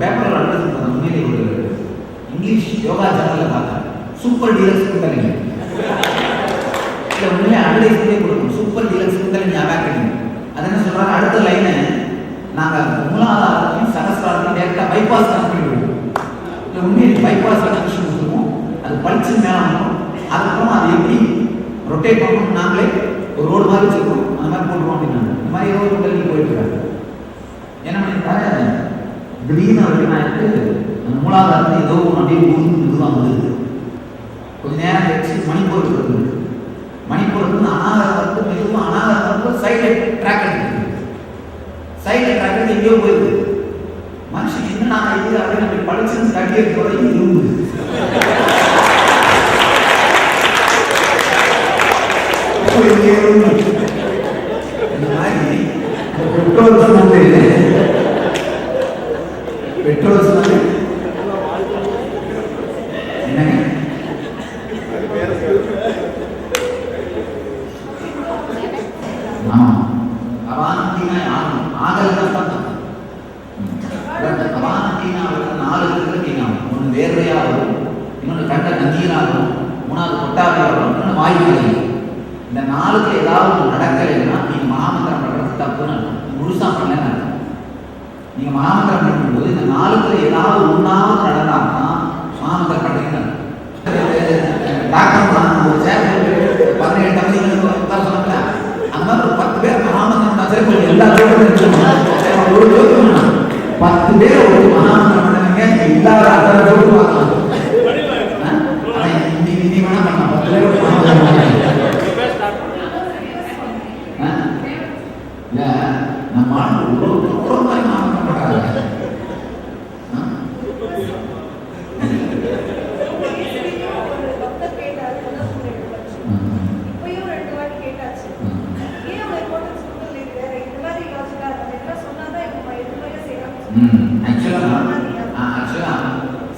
பேப்பரில் அட்ரஸ் உண்மையிலே ஒரு இங்கிலீஷ் யோகா சேனலில் பார்த்தேன் சூப்பர் டீலக்ஸ் குண்டலிங்க இல்லை உண்மையிலே அட்வர்டைஸ்மெண்ட்டே கொடுக்கணும். சூப்பர் டீலக்ஸ் குண்டலிங்க அகாடமி அது என்ன சொல்கிறாங்க அடுத்த லைனை நாங்கள் மூலாதாரத்தையும் சகசிராரத்தையும் டேரெக்டாக பைபாஸ் கனெக்ஷன் பண்ணிவிடுவோம் இல்லை உண்மையிலே பைபாஸ் கனெக்ஷன் கொடுத்துருவோம். அது பளிச்சு மேலே அதுக்கப்புறம் அது எப்படி ரொட்டேட் பண்ணணும் நாங்களே ஒரு ரோடு மாதிரி வச்சுருக்கோம். அந்த மாதிரி போட்டுருவோம் அப்படின்னாங்க. இந்த மாதிரி ஏதோ ஒரு கல்வி போயிட்டு இருக்காங்க. ஏன்னா திடீர்னு அவருக்கு நான் எடுத்து அந்த மூலாதாரத்தில் ஏதோ ஒன்று அப்படியே ஊருக்கு இதுதான் வந்தது. கொஞ்ச நேரம் கழிச்சு மணிப்பூர் இருக்கு மணிப்பூர் வந்து அனாதாரத்துக்கு வந்து மெதுவாக அனாதாரம் சைடில் ட்ராக் எடுக்குது சைடில் ட்ராக் எடுத்து எங்கேயோ போயிருக்கு மனுஷன் என்ன நான் இது அப்படின்னு அப்படி படிச்சுன்னு கட்டி எடுத்து வர இரும்பு போய் இரும்பு. இந்த மாதிரி பெட்ரோல் வந்து பெட்ரோல் வந்து என்னங்க ஆமா அவானத்தினா ஆகும் ஆகல் தான் பார்த்தோம் அவானத்தினா நாலு இருக்கிற ஒன்று வேர்வையா வரும் இன்னொன்று கண்ட நந்தீரா வரும் மூணாவது கொட்டாவியா வரும் இன்னொன்று வாயு வரும் இந்த நாளுக்கு ஏதாவது ஒன்று நடக்கலைன்னா நீங்க மகாமந்திரம் பண்றது தப்புன்னு அர்த்தம். முழுசா பண்ணலன்னு அர்த்தம். நீங்க மாநகரம் நடக்கும்போது இந்த நாளுக்கு ஏதாவது ஒன்றாவது நடந்தாங்கன்னா மாநகர கடைகள் டாக்டர் தான் ஒரு சேனல் பதினேழு தகுதிகளுக்கு உட்கார சொன்னாங்களா அந்த மாதிரி ஒரு பத்து பேர் மகாமந்திரம் எல்லா ஒரு பத்து பேர் ஒரு மகாமந்திரம் பண்ணுவீங்க இல்லாத அத்தனை பார்க்கலாம். நம்ம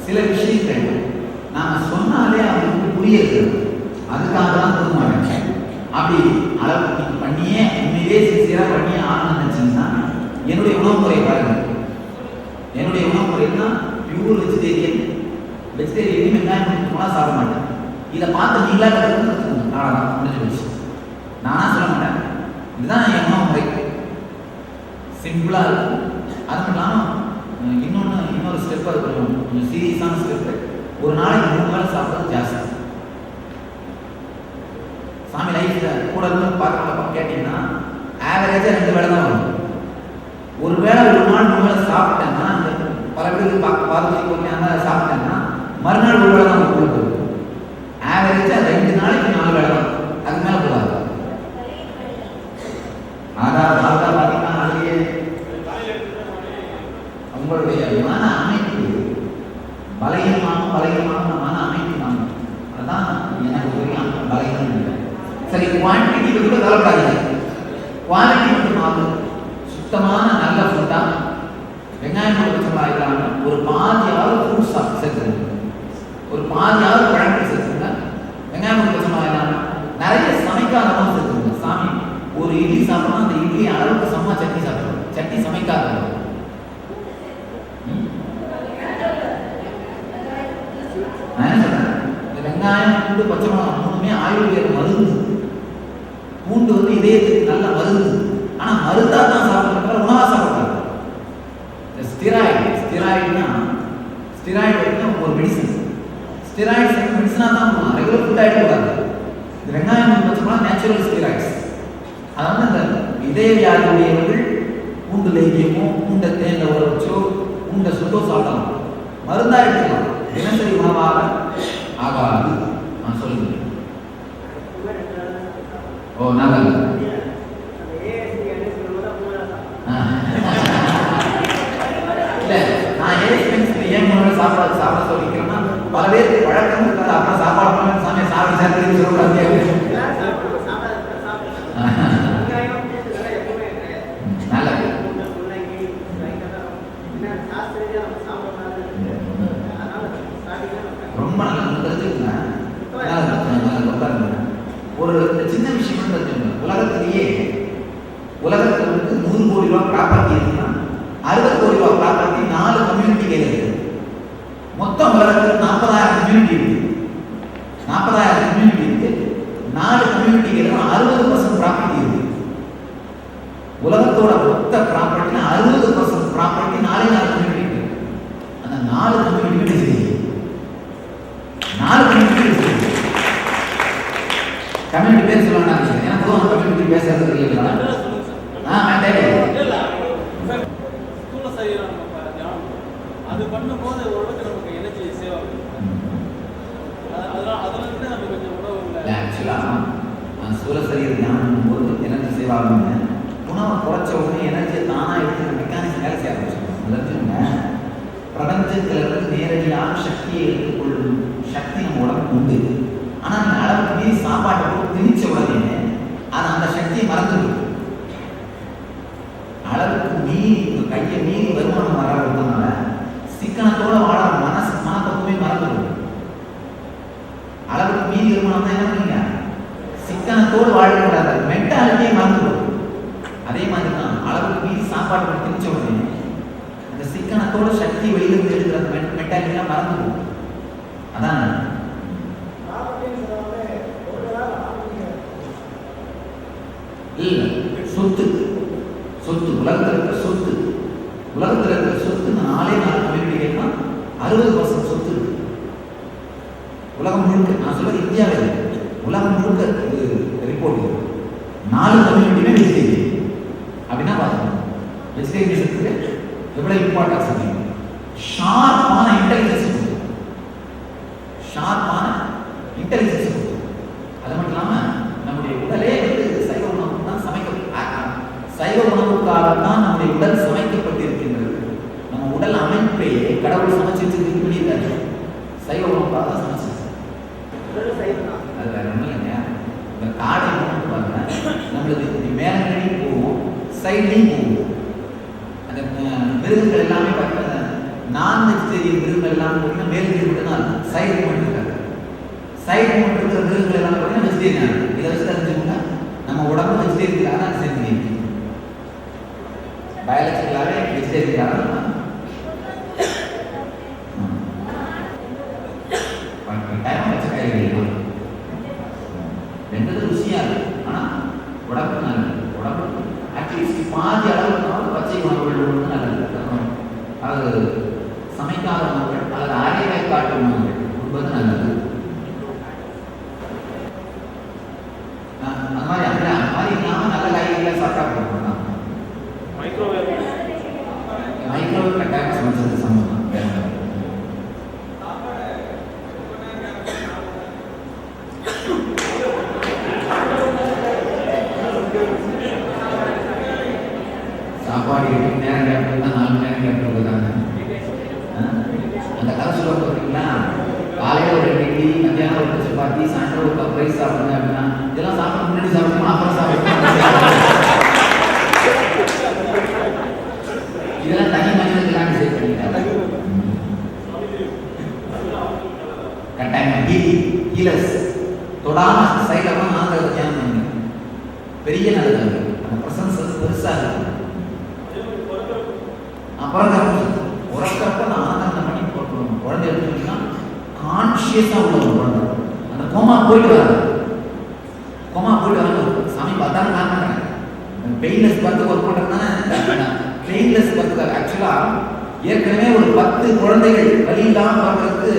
சில விஷயங்கள் நாம சொன்னாலே அவங்களுக்கு புரியுது அதுக்காக தான் கொடுக்க மாட்டேன் அப்படி அளவு பண்ணியே உண்மையிலே சின்சியராக பண்ணியே ஆகணும்னு நினச்சிங்கன்னா என்னுடைய உணவு முறை பாருங்க என்னுடைய உணவு முறைன்னா பியூர் வெஜிடேரியன் வெஜிடேரியன் வெங்காயம் போனால் சாப்பிட மாட்டேன். இதை பார்த்து நீங்களா கற்றுக்கணும் அவ்வளோதான் முடிஞ்சு போச்சு. நானா சொல்ல மாட்டேன். இதுதான் என் உணவு முறை சிம்பிளாக இருக்கும். அது மட்டும் இல்லாமல் இன்னொன்று இன்னொரு ஸ்டெப் அது கொஞ்சம் கொஞ்சம் சீரியஸான ஸ்டெப்பு ஒரு நாளைக்கு மூணு வேளை சாப்பிட்றது ஜாஸ்தி. சாமி லைஃப்பில் கூட இருந்து பார்க்கலாம் கேட்டிங்கன்னா ஆவரேஜாக ரெண்டு வேலை தான் வரும். ஒருவேளை ஒரு நாள் ஒரு வேளை சாப்பிட்டேன்னா பல பேருக்கு பார்க்க பார்த்து சாப்பிட்டேன்னா மறுநாள் ஒரு வேளை தான் உங்களுக்கு வரும் ஆவரேஜாக ரெண்டு நாளைக்கு நாலு வேளை தான் அதுக்கு மேலே போகாது ஆதார் ஆதார் பார்த்தீங்கன்னா அதுலேயே உங்களுடைய மன அமைப்பு பலகீனமான பலகீனமான மன அமைப்பு தான் அதான் எனக்கு தெரியும் பலகீனம் இல்லை சரி குவான்டிட்டி கூட கவலைப்படாதீங்க குவாலிட்டி மட்டும் ஆகும் சுத்தமான நல்ல ஃபுட்டா வெங்காயம் கொடுத்து இல்லாம ஒரு பாதியாவது ஃப்ரூட்ஸ் சாப்பிட்டு சேர்த்துருங்க ஒரு பாதியாவது பழங்கள் சேர்த்துருங்க வெங்காயம் கொடுத்து இல்லாம நிறைய சமைக்காதவங்க சேர்த்துருங்க சாமி ஒரு இட்லி சாப்பிடணும் அந்த இட்லி அளவுக்கு செம்ம சட்னி சாப்பிடணும் சட்னி சமைக்காதவங்க ம்? நான் என்ன சொல்றேன் இந்த வெங்காயம் பூண்டு பச்சை மிளகாய் மூணுமே ஆயுர்வேத மருந்து பூண்டு வந்து இதயத்துக்கு நல்ல மருந்து ஆனா மருந்தா தான் சாப்பிடுற உணவா சாப்பிடுறாங்க. இந்த ஸ்டிராய்டு ஸ்டிராய்டுனா ஸ்டிராய்டு வந்து ஒரு மெடிசன் ஸ்டிராய்ட்ஸ் மெடிசனாக தான் போகலாம் ரெகுலர் ஃபுட் ஆகிட்டு வராது இந்த வெங்காயம் வச்சோம்னா நேச்சுரல் ஸ்டிராய்ட்ஸ் அதாவது இந்த இதய வியாதி உடையவர்கள் பூண்டு லைக்கியமோ பூண்டை தேங்க ஊற வச்சோ பூண்டை சுட்டோ சாப்பிடலாம். மருந்தாக எடுத்துக்கலாம். தினசரி உணவாக ஆகாது. நான் சொல்லுங்கள் ஓ நல்லது ஆ. நான் ஏன் ஏன் சாப்பாடு சாப்பிட சொல்லிக்கிறேன்னா பல பேருக்கு வழக்கம் இருக்காது அப்புறம் சாப்பாடு பண்ண சாமி சாப்பிட்டு சேர்த்து சொல்லக்கூடாது ஒரு சின்ன விஷயம் உலகத்திலேயே உலகத்தில் வந்து நூறு கோடி ரூபாய் ப்ராப்பர்ட்டி இருக்குன்னா அறுபது கோடி ரூபாய் ப்ராப்பர்ட்டி நாலு கம்யூனிட்டி கையில் இருக்கு. மொத்தம் உலகத்தில் நாற்பதாயிரம் கம்யூனிட்டி இருக்கு. நாற்பதாயிரம் கம்யூனிட்டி இருக்கு. நாலு கம்யூனிட்டி கையில் அறுபது பர்சன்ட் ப்ராப்பர்ட்டி இருக்கு. உலகத்தோட மொத்த ப்ராப்பர்ட்டினா அறுபது பர்சன்ட் ப்ராப்பர்ட்டி நாலே நாலு கம்யூனிட்டி இருக்கு. அந்த நாலு கம்யூனிட்டி டிஸ்ட்ரிக்ட் நாலு கம்யூனிட்டி டிஸ்ட்ரிக்ட் கம்யூனிட்டி பேர் சொல்லுவாங்க ஏன்னா பொதுவாக கம்யூனிட்டி பேசுறது இல்லைங்களா ஆ அது பண்ணும்போது ஓரளவுக்கு நமக்கு எனர்ஜி சேவ் அது- அதெல்லாம் அதுல இருந்து நம்ம கொஞ்சம் உணவு இல்லை ஆக்சுவலாக சூழ சரீர தியானம் போது எனர்ஜி சேவ் ஆகுங்க உணவை குறைச்ச உடனே எனர்ஜியை தானாக எடுத்து மெக்கானிக்ஸ் வேலை செய்ய ஆரம்பிச்சிடும் முதல்ல பிரபஞ்சத்திலிருந்து நேரடியாக சக்தியை எடுத்துக்கொள்ளும் சக்தி நம்ம உடம்புக்கு உண்டு. நீங்கள் அளவுக்கு சாப்பாட்டை போட்டு திணிச்ச உடனே அது அந்த சக்தியை மறந்துடும் அளவுக்கு மீறி உங்க கையை மீறி வருமானம் வர்றதுனால சிக்கனத்தோட வாழ மனசு மனப்பக்குமே மறந்துடும் அளவுக்கு மீறி வருமானம் தான் என்ன பண்ணீங்க? சிக்கனத்தோடு வாழக்கூடாது மென்டாலிட்டியே மறந்துடும் அதே மாதிரி தான் அளவுக்கு மீறி சாப்பாடு திணிச்ச உடனே அந்த சிக்கனத்தோட சக்தி வெளியிலிருந்து எழுதுற அந்த மென்டாலிட்டிலாம் மறந்துடும் அதான் சொத்து சொத்து உலகத்தில் இருக்கிற சொத்து. உலகத்தில் இருக்கிற சொத்து நாளே நாள் நாலு அறுபது பர்சன்ட் சொத்து இருக்கு. உலகம் முழுக்க நான் சொல்ல இந்தியாவில் உலகம் முழுக்க இது ரிப்போர்ட் நாலு கம்யூனிட்டியுமே வெஜிடேரியன் அப்படின்னா பார்த்துக்கணும் வெஜிடேரியன்ஸுக்கு எவ்வளோ இம்பார்ட்டன்ஸ் இருக்கு ஷார்ப்பான இன்டெலிஜென்ஸ் கொடுக்கும். ஷார்ப்பான இன்டெலிஜென்ஸ் கொடுக்கும். அது மட்டும் இல்லாமல் நம்முடைய உடலே வந்து சைவ உணவு தான் சமைக்க ஆ- ஆ- சைவ உணவுக்காக தான் நம்முடைய உடல் சமைக்கப்பட்டிருக்கின்றது. நம்ம உடல் அமைப்பையே கடவுள் சமைச்சு வச்சிருக்கு பண்ணியிருக்காரு. சைவ உணவுக்காக தான் சமைச்சு அது வேற ஒன்றும் இல்லைங்க. இந்த காடை பாருங்க. நம்மளுக்கு இப்படி மேலே கீழே போகும் சைட்லையும் போகும். அந்த மிருகங்கள் எல்லாமே பார்த்தீங்கன்னா நான் வெஜிடேரியன் மிருகங்கள் எல்லாமே பார்த்தீங்கன்னா மட்டும் தான் இருக்கும். சைடு மட்டும் சைடு மட்டும் இருக்கிற மிருகங்கள் எல்லாம் பார்த்தீங்கன்னா வெஜிடேரியன் இதை வச்சு தெரிஞ்சுக்கோங்க. நம்ம உடம்பு வெஜிடேரியனுக்காக தான் செஞ்சு बायोलॉजी क्लास में विशेष दिया அந்த கதை சொல்ல பார்த்தீங்கன்னா காலையில் ஒரு இட்லி மத்தியானம் ஒரு சப்பாத்தி சாயந்தரம் ஒரு கப் ரைஸ் சாப்பிடுங்க அப்படின்னா இதெல்லாம் சாப்பிட முன்னாடி சாப்பிடணும் அப்புறம் சாப்பிடணும் இதெல்லாம் தனி மனிதர்களாக டிசைட் பண்ணிட்டாங்க கட்டாயம் ஹீலி ஹீலர்ஸ் தொடாம சைடில் கூட ஆந்திரத்தை தியானம் பண்ணுங்க. பெரிய நல்லது அந்த பிரசன்ஸ் வந்து பெருசாக இருக்கும் அப்புறம் உறக்கப்ப நான் ஆனந்தம் பண்ணி போட்டுருவோம் குழந்தை எடுத்துக்கிட்டீங்கன்னா கான்ஷியஸாக உள்ள ஒரு குழந்தை அந்த கோமா போயிட்டு வராது கோமா போயிட்டு வராது சாமி பார்த்தாலும் நான் பண்ணுறேன் பெயின்லெஸ் பர்த்துக்கு ஒர்க் பண்ணுறதுனால பெயின்லெஸ் பர்த்துக்கு ஆக்சுவலாக ஏற்கனவே ஒரு பத்து குழந்தைகள் வழி இல்லாமல் பிறக்கிறதுக்கு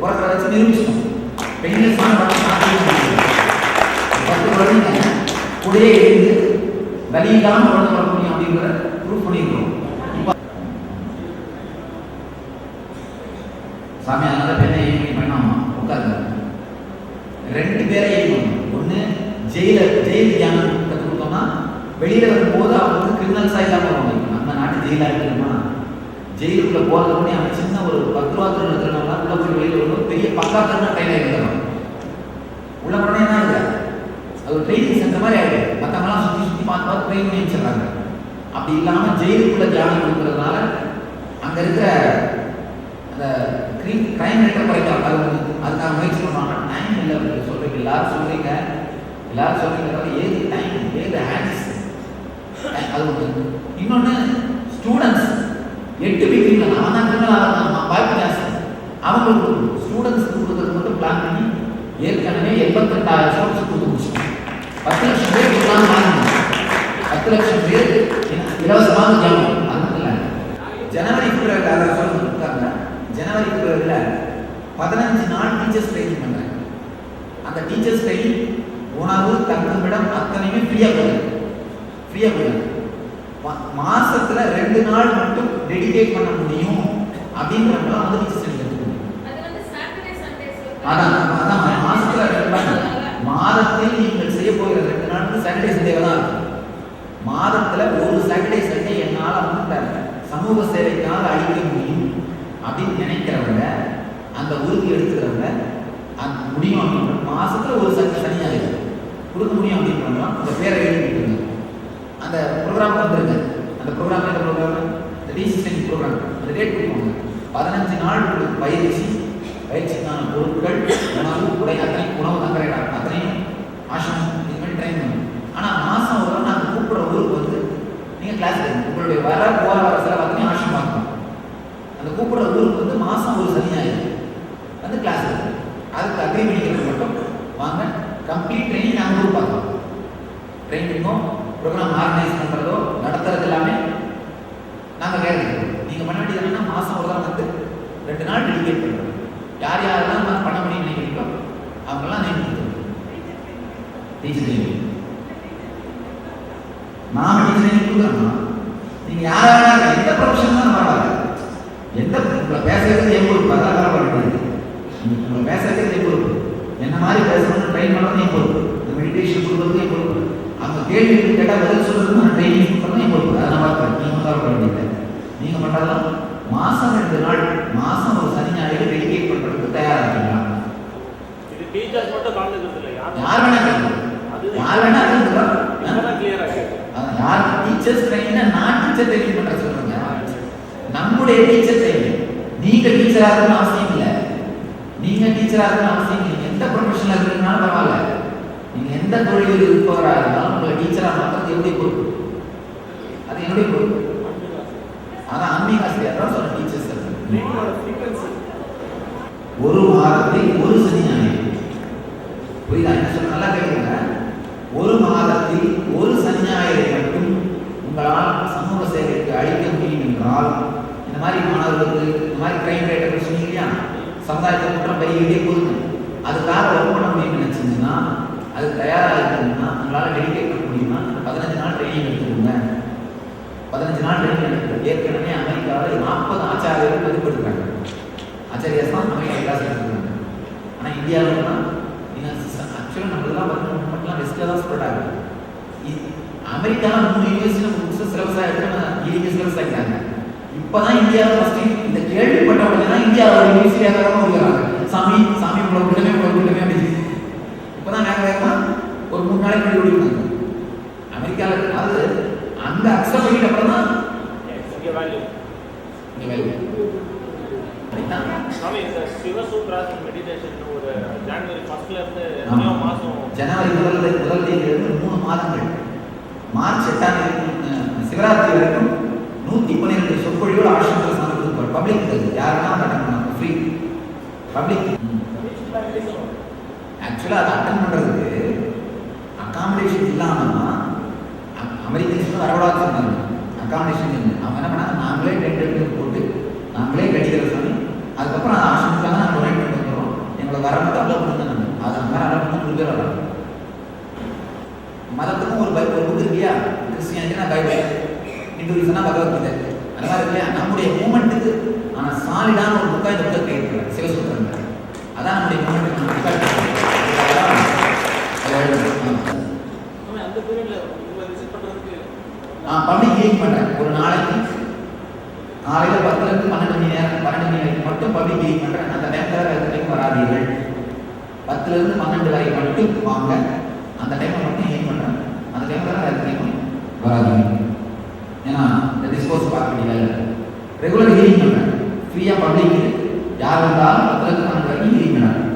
பிறக்கிற வச்சு நிரூபிச்சிட்டோம் பெயின்லெஸ்ஸான பத்து குழந்தைங்க கூடயே இருந்து வழி இல்லாமல் குழந்தை பிறக்க முடியும் அப்படிங்கிறத ப்ரூவ் பண்ணியிருக்கோம் இப்போ சாமி அதனால பெண்ணை எய்ம் பண்ணாமா? உட்காருங்க. ரெண்டு பேரை எய்ம் ஒன்று ஜெயில ஜெயில் தியானம் கொடுத்தோம்னா வெளியில் வரும்போது அவங்க வந்து கிரிமினல்ஸாக இல்லாமல் வருவாங்க நம்ம நாட்டு ஜெயிலாக இருக்கணுமா? ஜெயிலுக்குள்ளே போகிறது கூட அவன் சின்ன ஒரு பத்து ரூபா திருநூறு உள்ள போய் வெளியில் வரும்போது பெரிய பக்கா திருநா கையில் இருக்கிறான் உள்ள உடனே தான் இல்லை அது ஒரு ட்ரைனிங் சென்ற மாதிரி ஆகிடுது மற்றவங்களாம் சுற்றி சுற்றி பார்த்து பார்த்து ட்ரைனிங் பண்ணி அப்படி இல்லாமல் ஜெயிலுக்குள்ளே தியானம் கொடுக்குறதுனால அங்கே இருக்கிற அந்த டைம் கிரைம் ரேட்டை குறைக்கலாம் அது வந்து அதுக்காக முயற்சி பண்ணுவாங்க. டைம் இல்லை அப்படின்னு சொல்றீங்க எல்லாரும் சொல்றீங்க. எல்லாரும் சொல்றீங்க ஏது டைம் ஏது ஹேண்ட்ஸ் அது ஒன்று இன்னொன்று ஸ்டூடெண்ட்ஸ் எட்டு வீக்ல அவன் தான் கிரிமினல் வாய்ப்பு அவங்களுக்கு ஸ்டூடெண்ட்ஸ்க்கு கொடுக்கறது மட்டும் பிளான் பண்ணி ஏற்கனவே எண்பத்தெட்டாயிரம் ஸ்டூடெண்ட்ஸ் கொடுத்து முடிச்சோம் பத்து லட்சம் பேர் பத்து லட்சம் பேர் இலவசமாக ஜாமம் அது மட்டும் இல்லை ஜனவரி பிப்ரவரி அதை சொல்லி கொடுத்தாங்க ஜனவரி பதினஞ்சு நாள் டீச்சர்ஸ் ட்ரைனிங் பண்ணுறாங்க அந்த டீச்சர்ஸ் ட்ரைனிங் உணவு தங்குமிடம் அத்தனையுமே ஃப்ரீயாக கொடுங்க ஃப்ரீயாக கொடுங்க மாசத்துல ரெண்டு நாள் மட்டும் டெடிகேட் பண்ண முடியும் அப்படின்ற வந்து டீச்சர்ஸ் ட்ரைனிங் அதான் அதான் மாசத்துல ரெண்டு நாள். மாதத்தில் நீங்கள் செய்ய போகிற ரெண்டு நாளுக்கு சாட்டர்டே சண்டே தான் இருக்கும் மாதத்துல ஒரு சாட்டர்டே சண்டே என்னால் வந்து சமூக சேவைக்காக அழிக்க அந்த உறுதி எடுத்துக்கிறவங்க அந்த முடியும் அப்படின்ற மாசத்துல ஒரு சனி சனியாக கொடுக்க முடியும் அப்படின்றவங்க அந்த பேரை எழுதிட்டு அந்த ப்ரோக்ராம் வந்துருங்க. அந்த ப்ரோக்ராம் என்ன ப்ரோக்ராம் இந்த டிசிஷன் ப்ரோக்ராம் அந்த டேட் கொடுப்பாங்க. பதினஞ்சு நாள் உங்களுக்கு பயிற்சி. பயிற்சிக்கான பொருட்கள் உணவு உடை அத்தனை உணவு தங்கரை அத்தனையும் ஆசிரமம் இது மாதிரி ட்ரைன் பண்ணும் ஆனால் மாதம் ஒரு நாங்கள் கூப்பிட்ற ஊருக்கு வந்து நீங்கள் கிளாஸ் எடுங்க. உங்களுடைய வர போகிற வர செலவு அத்தனையும் ஆசிரமம் பார்க்கணும் அந்த கூப்பிட்ற ஊருக்கு வந்து மாதம் ஒரு சனி ஞாயிறு. வந்து கிளாஸ் அதுக்கு அக்ரி பண்ணிக்கிறது மட்டும் வாங்க கம்ப்ளீட் ட்ரைனிங் நாங்கள் ஊர் பார்க்கலாம் ட்ரைனிங்கோ ப்ரோக்ராம் ஆர்கனைஸ் பண்ணுறதோ நடத்துறது எல்லாமே நாங்கள் கேட்குறோம் நீங்கள் பண்ண வேண்டியது என்னன்னா மாதம் ஒரு தடவை வந்து ரெண்டு நாள் டெடிகேட் பண்ணுறோம் யார் யாரெல்லாம் வந்து பண்ண முடியும்னு நினைக்கிறீங்களோ அவங்கெல்லாம் நினைக்கிறது டீச்சர் ட்ரைனிங் நான் டீச்சர் ட்ரைனிங் கொடுக்குறோம் நீங்கள் யாராக எந்த ப்ரொஃபஷன் தான் வராது எந்த உங்களை பேச வைக்கிறது என் பொறுப்பு அதான் பரவாயில்ல உங்களை பேச வைக்கிறது என் பொறுப்பு. என்ன மாதிரி பேசணும்னு ட்ரெயின் பண்ணுறது என் பொறுப்பு. இந்த மெடிடேஷன் கொடுக்குறது என் பொறுப்பு. அவங்க கேள்வி கேட்டால் பதில் சொல்றது நான் ட்ரைனிங் பண்ணுறது என் பொறுப்பு. அதை நான் பார்க்குறேன் நீங்கள் தான் வேண்டியது நீங்கள் பண்ணுறதெல்லாம் மாதம் ரெண்டு நாள் மாதம் ஒரு சனி ஞாயிறு டெடிகேட் பண்ணுறதுக்கு தயாராக இருக்கீங்களா? இது டீச்சர்ஸ் மட்டும் கலந்துக்கிறது இல்லை யார் வேணா. யார் வேணா யார் டீச்சர்ஸ் ட்ரைனிங்னா நான் டீச்சர் ட்ரைனிங் பண்ற சொல்லுங்க நம்முடைய டீச்சர் ட்ரைனிங் நீங்க டீச்சரா இருக்கணும் அவசியம் டீச்சராக நீங்க அவசியம் எந்த ப்ரொஃபஷனில் இருக்கீங்கனாலும் பரவாயில்ல. நீங்க எந்த தொழிலில் இருப்பவராக இருந்தாலும் உங்களை டீச்சராக மாற்றது எப்படி பொறுப்பு. அது என்னுடைய பொறுப்பு. அதான் ஆன்மீக ஆசிரியர் தான் சொல்ல டீச்சர்ஸ் ஒரு மாதத்தில் ஒரு சனி ஞாயிறு. புரியுதா? என்ன சொல்ல நல்லா கேட்குங்க ஒரு மாதத்தில் ஒரு சனி ஞாயிறை மட்டும் உங்களால் சமூக சேவைக்கு அளிக்க முடியும் என்றால் இந்த மாதிரி மாணவர்களுக்கு இந்த மாதிரி கிரைம் ரேட்டர் சொன்னீங்க இல்லையா? சமுதாயத்தை குற்றம் பெருகிட்டே போகுது அதுக்காக ஒர்க் பண்ண முடியும்னு நினச்சிங்கன்னா அது தயாராக இருக்கணும்னா உங்களால் டெடிகேட் பண்ண முடியுமா? பதினஞ்சு நாள் ட்ரைனிங் எடுத்துக்கோங்க. பதினஞ்சு நாள் ட்ரைனிங் எடுத்துக்கோங்க. ஏற்கனவே அமெரிக்காவில் நாற்பது ஆச்சாரியர்கள் பதிப்படுத்துறாங்க ஆச்சாரியாஸ் தான் அமெரிக்கா கிளாஸ் எடுத்துக்கிறாங்க ஆனால் இந்தியாவிலலாம் நீங்கள் ஆக்சுவலாக நம்மளெல்லாம் வந்து மூமெண்ட்லாம் வெஸ்ட்டில் தான் ஸ்ப்ரெட் ஆகுது. இ- அமெரிக்காவில் மூணு யூனிவர்சிட்டி நம்ம புதுசாக சிலபஸாக எடுத்து ஈடிக்கு சிலபஸ் ஆகிட்டாங்க இப்போ தான் இந்தியாவில் ஃபஸ்ட்டு இந்த கேள்விப்பட்ட உடனே தான் இந்தியாவில் யூனிவர்சிட்டியாக தான் வருகிறாங்க சாமி சாமி உங்களை விடவே உங்களை விடவே அப்படின்னு. இப்போ தான் வேக வேகமாக ஒரு மூணு நாளைக்கு முன்னாடி விடுவாங்க அமெரிக்காவில் அது அங்கே அக்செப்ட் பண்ணிட்ட அப்புறம் தான் ஜனவரி முதல் முதல் தேதியிலிருந்து மூணு மாதங்கள். மார்ச் எட்டாம் தேதி சிவராத்திரி வரைக்கும் நூற்றி பன்னிரெண்டு சொற்பொழிவுகள் ஆசிரமத்தில் சாமி கொடுப்பார் பப்ளிக் யாருன்னா அட்டன் பண்ணாங்க ஃப்ரீ பப்ளிக் ஆக்சுவலாக அதை அட்டன் பண்ணுறதுக்கு அக்காமடேஷன் இல்லாமல் அமெரிக்கன்ஸ் வரக்கூடாது சொன்னாங்க. அக்காமடேஷன் இல்லை. அவங்க என்ன பண்ணாங்க? நாங்களே டென்ட் எடுத்து போட்டு நாங்களே கட்டிக்கிற சாமி அதுக்கப்புறம் அதை அந்த ஆசிரமத்துக்காக நாங்கள் டொனேட் பண்ணி வந்துடுறோம் எங்களை வர மட்டும் அலோவ் அது அந்த மாதிரி அலோவ் பண்ணி பேர் மதத்துக்கும் ஒரு பை ஒரு புக் இல்லையா? கிறிஸ்டியானிட்டினா பைபிள் இந்துவிசனா பகவத்கீதை அந்த மாதிரி இல்லையா? நம்முடைய மூமெண்ட்டுக்கு ஆனால் சாலிடான ஒரு புக்காக இந்த புக்கை கிரியேட் சிவசூத்திரங்கள் அதான் நம்முடைய மூமெண்ட்டுக்கு நான் பப்ளிக் ஹீலிங் பண்ணுறேன் ஒரு நாளைக்கு காலையில் பத்துலேருந்து பன்னெண்டு மணி நேரம் பன்னெண்டு மணி வரைக்கும் மட்டும் பப்ளிக் ஹீலிங் பண்ணுறேன் அந்த டைமில் வேறு டைம் வராதீர்கள். பத்துலேருந்து பன்னெண்டு வரை மட்டும் வாங்க. அந்த டைமில் மட்டும் ஹீலிங் பண்ணுறேன் அந்த டைமில் வேறு டைம் வராதீங்க ஏன்னா இந்த டிஸ்போஸ் பார்க்க வேண்டிய வேலை ரெகுலர் ஹீரிங் பண்ணுறாங்க ஃப்ரீயாக பப்ளிக் யார் வந்தாலும் பத்து லட்சம் ஹீரிங் பண்ணுறாங்க